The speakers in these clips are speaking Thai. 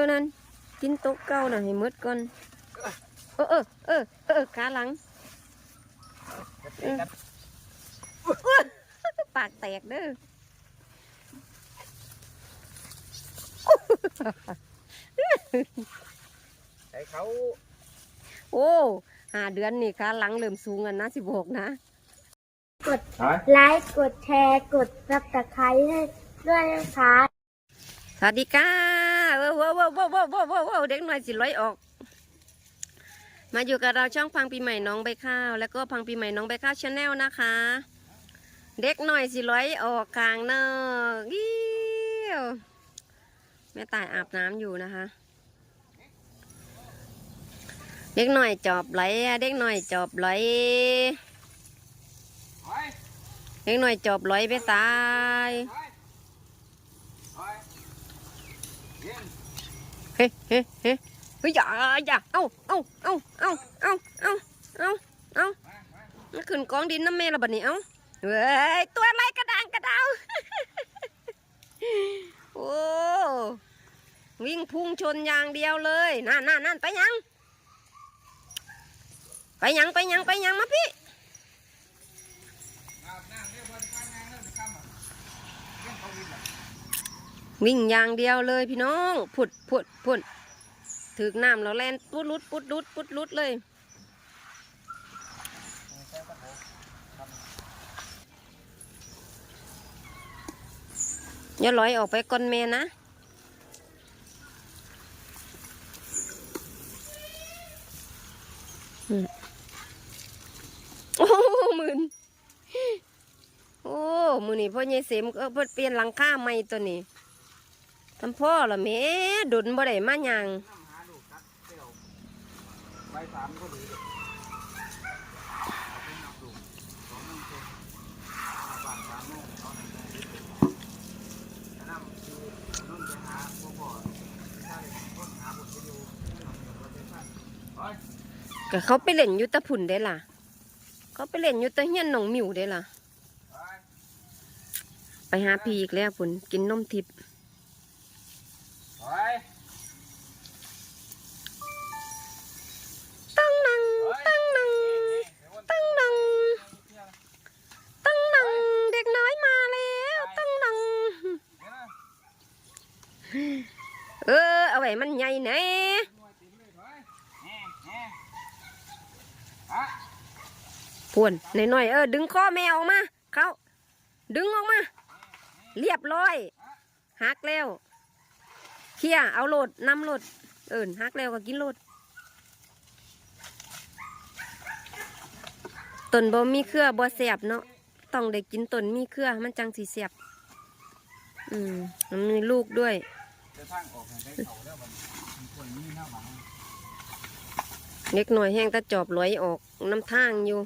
อนั่นกินโต๊ะเก้าน่ะให้หมดก่อนเออเออเออเออขาหลังปากแตกเด้อใส่เขา โอ้หาเดือนนี่ขาหลังเริ่มสูงอะนะสิบอกนะไลค์กดแชร์กดซับสไครต์ให้ด้วยนะคะ สวัสดีค่ะ ว้าวว้าวว้าวว้าวว้าวเด็กหน่อยสิร้อยออก มาอยู่กับเราช่องพังปีใหม่น้องใบข้าว แล้วก็พังปีใหม่น้องใบข้าวชาแนลนะคะ เด็กหน่อยสิร้อยออกกลางเนอกยิ้วแม่ตายอาบน้ำอยู่นะคะ เด็กหน่อยจอบไหลเด็กหน่อยจอบไหลเด็กหน่อยจอบไหลไปตาย เฮ้เฮ้เฮ้เฮ้ยอย่าอย่าเอ้าเอ้าเอ้าเอ้าเอ้าเอ้าเอาเอามันขึ้นกองดินน้ำเมละบัดนี้เอ้าเว้ยตัวอะไรกระดังกระเดาโอ้วิ่งพุ่งชนอย่างเดียวเลยนั่นนั่นนั่นไปยัง ไปยังไปยังไปยังมาพี่ วิ่งอย่างเดียวเลยพี่น้อง ผุดผุดผุดถึกน้ำเราแล่นปุดลุดปุดลุดปุดลุดเลย อย่าลอยออกไปก่อนเมนะโอ้มืนโอ้ มือนี่พ่อใหญ่เสมก็เพิ่นเปลี่ยนหลังคาใหม่ตัวนี้ ทำพ่อละแม่ดุนบ่ได้มาหยังใบสามก็ดีเลยน้ำคือนุ่นไปหาพวกพ่อใช่รถหาบุตรไปอยู่ไปก็เขาไปเล่นยู่แตะพุ่นได้ล่ะ เขาไปเล่นยู่แตะเฮียนหนองมิวได้ล่ะ ไปหาพีอีกแล้วพุ่นกินนมทิพย์ ตั้งนังตั้งนังตั้งนังตั้งนังเด็กน้อยมาแล้วตั้งนังเออเอาไว้มันใหญ่แน่พวนหน่อยๆเออดึงข้อแมวออกมาเขาดึงออกมา เรียบร้อยหักแล้วเขี่ยเอาโหลดนำโหลดเอินหักแล้วก็กินโหลดต้นบ่มีเครือบ่แสบเนาะต้องได้กินต้นมีเครือมันจังสีแสบอืมมันมีลูกด้วยเล็กหน่อยแห้งตะจอบลอยออกน้ำทางอยู่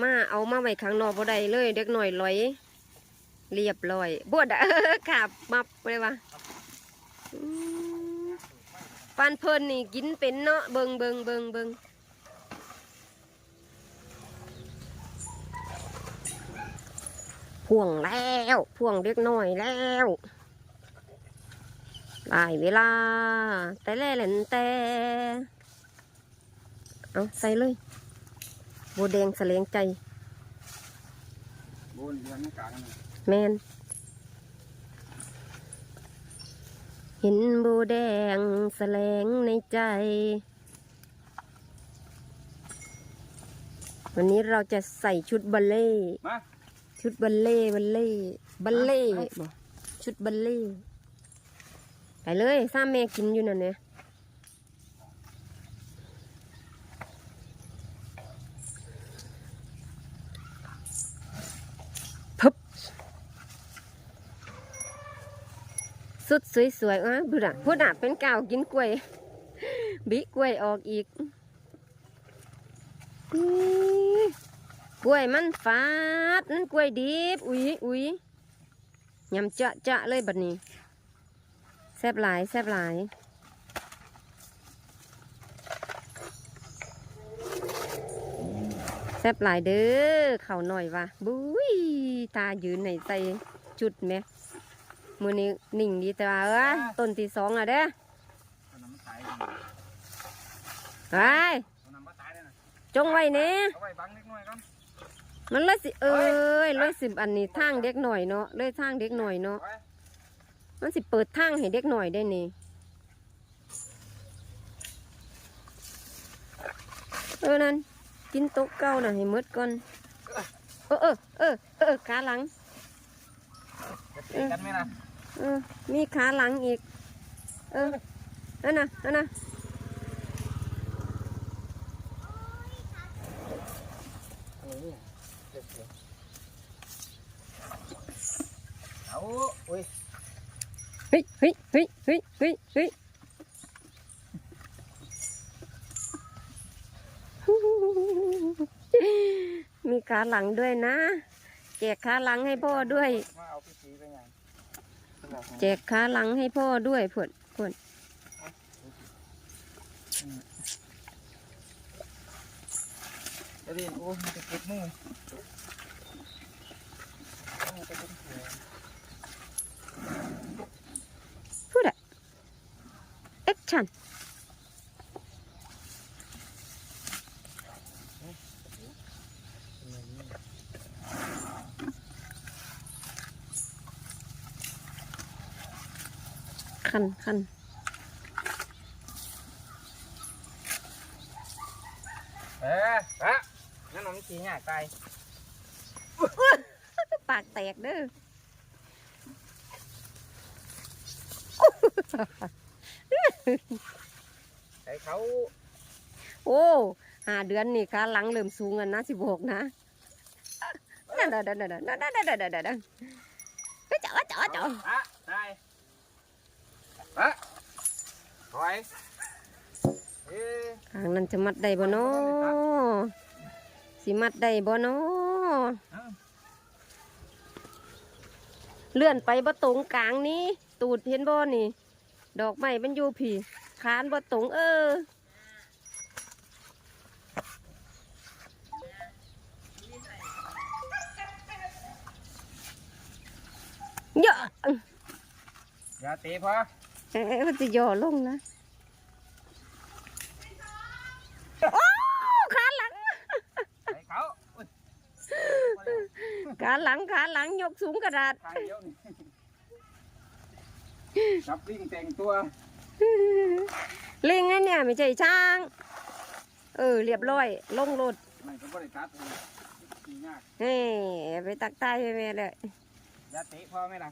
มาเอามาไว้ข้างนอกบ่ได้เลย เด็กหน่อยลอย เรียบร้อยบวดอะขับมับเลยวะอืม ปานเพิ่นนี่กินเป็นเนาะเบิงเบิงเบิงเบิงพ่วงแล้วพ่วงเด็กน้อยแล้วได้เวลา แต่แล่แหลนแต่เอาใส่เลยโบแดงแสลงใจบนเรือนกลางนั่นแมน เห็นโบแดงแสลงในใจ วันนี้เราจะใส่ชุดบัลเล่ต์มาชุดบัลเล่ต์บัลเล่ต์บัลเล่ต์บ่ชุดบัลเล่ต์ไปเลยซ้าแม่กินอยู่นั่นเนี่ย สุดสวยๆอะพูดะพูดอะเป็นกาวกินกล้วยบิกล้วยออกอีกกล้วยมันฟาดนั่นกล้วยดิบอุ้ยอุ้ยยำจะจะเลยบัดนี้แซบหลายแซบหลายแซบหลายเด้อเข่าหน่อยว่ะบุ้ยตายืนไหนใส่จุดไหม มือนี้นิ่งดีแต่ว่าเออต้นที่สองอะเด้อไปเอานำมาตายเลยนะจงไว้เนี่ย เอาไว้บังเล็กน้อยก่อนมันเลยสิเอ้ยเลยสิอันนี้ทางเด็กหน่อยเนาะเลยทางเด็กหน่อยเนาะไว้มันสิเปิดทางให้เด็กหน่อยได้นี่เออนั่นกินโต๊ะเก้าน่ะให้หมดก่อนเออเออเออเออขาหลัง จะตีกันไหมนะ เออ มีขาหลังอีก เออนั่นน่ะนั่นน่ะเออเด็กๆเอาอุ้ยเฮ้ยเฮ้ยเฮ้ยเฮ้ยเฮ้ยเฮ้ยมีขาหลังด้วยนะแจกขาหลังให้พ่อด้วยมาเอาพี่สีไปยัง แจกขาหลังให้พ่อด้วยผดผดเดี๋ยวดิโอ้ยมันจะเก็บมือเอาไปเป็นเสือพูดอะแอคชั่น คันคันเอ๊ะอะนั่นน้องสีเนี่ยตายปากแตกเด้อไอ้เขา โอ้ห้าเดือนนี่ขาหลังเริ่มสูงกันนะสิบหกนะนั่นนั่นนั่นนั่นนั่นนั่นนั่นนั่นนั่นนั่นจ๋อจ๋อจ๋ออะตาย อะถอยเอ๊ะทางนั้นจะมัดได้บ่เนาะสิมัดได้บ่เนาะเอ้าเลื่อนไปบ่ตรงกลางนี้ตูดเห็นบ่นี่ ดอกไม้มันอยู่ผีคานบ่ตรงเออ เยอะ อย่าตีพอ เอ๊ะมันจะย่อลงนะโอ้ขาหลังไอ้เขาอุ๊ยขาหลังขาหลังยกสูงกระดาษ ทางเดียวนี่จับลิงแต่งตัวลิงนั่นเนี่ยไม่ใช่ช้าง เออ เรียบร้อย ลงรถไม่ก็บริการเลยขี่ยากเฮ้ไปตักใต้ให้แม่เลยอย่าเตะพอไหมล่ะ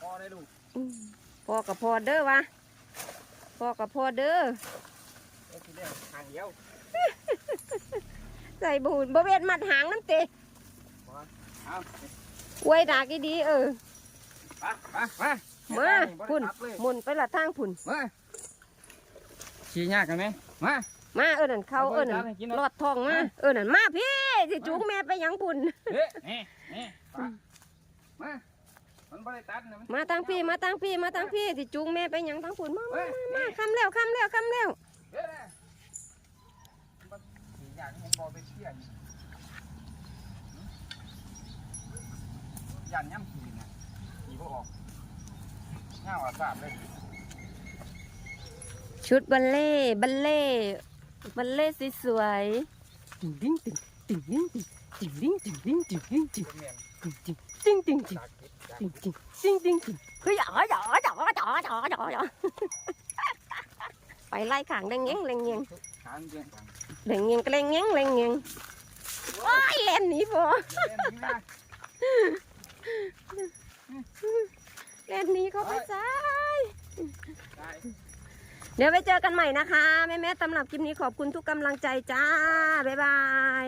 พอได้ลูก อืม พ่อกับพ่อเด้อวะพ่อกับพ่อเด้อเอ้ยทีเดียวทางเดียวใส่บูนบ่เวทมัดหางน้ำเตะเอาอวยดากอีดีเออมามามามาพุ่นเลยหมุนไปละทางพุ่นมาขี่ยากกันไหมมามาเออนั่นเข้าเออนั่นเอาไปกินเนอะลอดท้องมาเออนั่นมาพี่สิจูงแม่ไปหยังพุ่นเฮ้ยนี่นี่มา มามันบริการนะนมาทางพี่มาทางพี่มาทางพี่สิจูงแม่ไปหยังทางพุ่นมาเฮ้มายมานี่คำแล้วคำแล้วคำแล้วเฮ้ยนะมันขี่ยากยังบอไปเที่ยงยันย่ำขี่นะขี่พวกออกเงาอาสาบเลยชุดบัลเล่ต์บัลเล่ต์บัลเล่ต์สวยๆติ่งดิ้งติ่งติ่งดิ้งติ่งติ่งดิ้งติ่งดิ้งติ่งดิ้งติ่งเป็นเมียนติ่งติ่งติ่งติ่งจากกิจจากติ่งติ่งติ่งติ่งติ่ง เฮ้ยจ๋อจ๋อจ๋อจ๋อจ๋อจ๋อจ๋อไปไล่ขางแดงเงี้ยงแรงเงี้ยงเดียงทางแรงเงี้ยงแรงเงี้ยงแรงเงี้ยงโอ้ยเล่นหนีพอเล่นนี่นะเล่นหนีเขาไปซ้ายเดี๋ยวไปเจอกันใหม่นะคะ แม่แม่สำหรับคลิปนี้ขอบคุณทุกกำลังใจจ้า บ๊ายบาย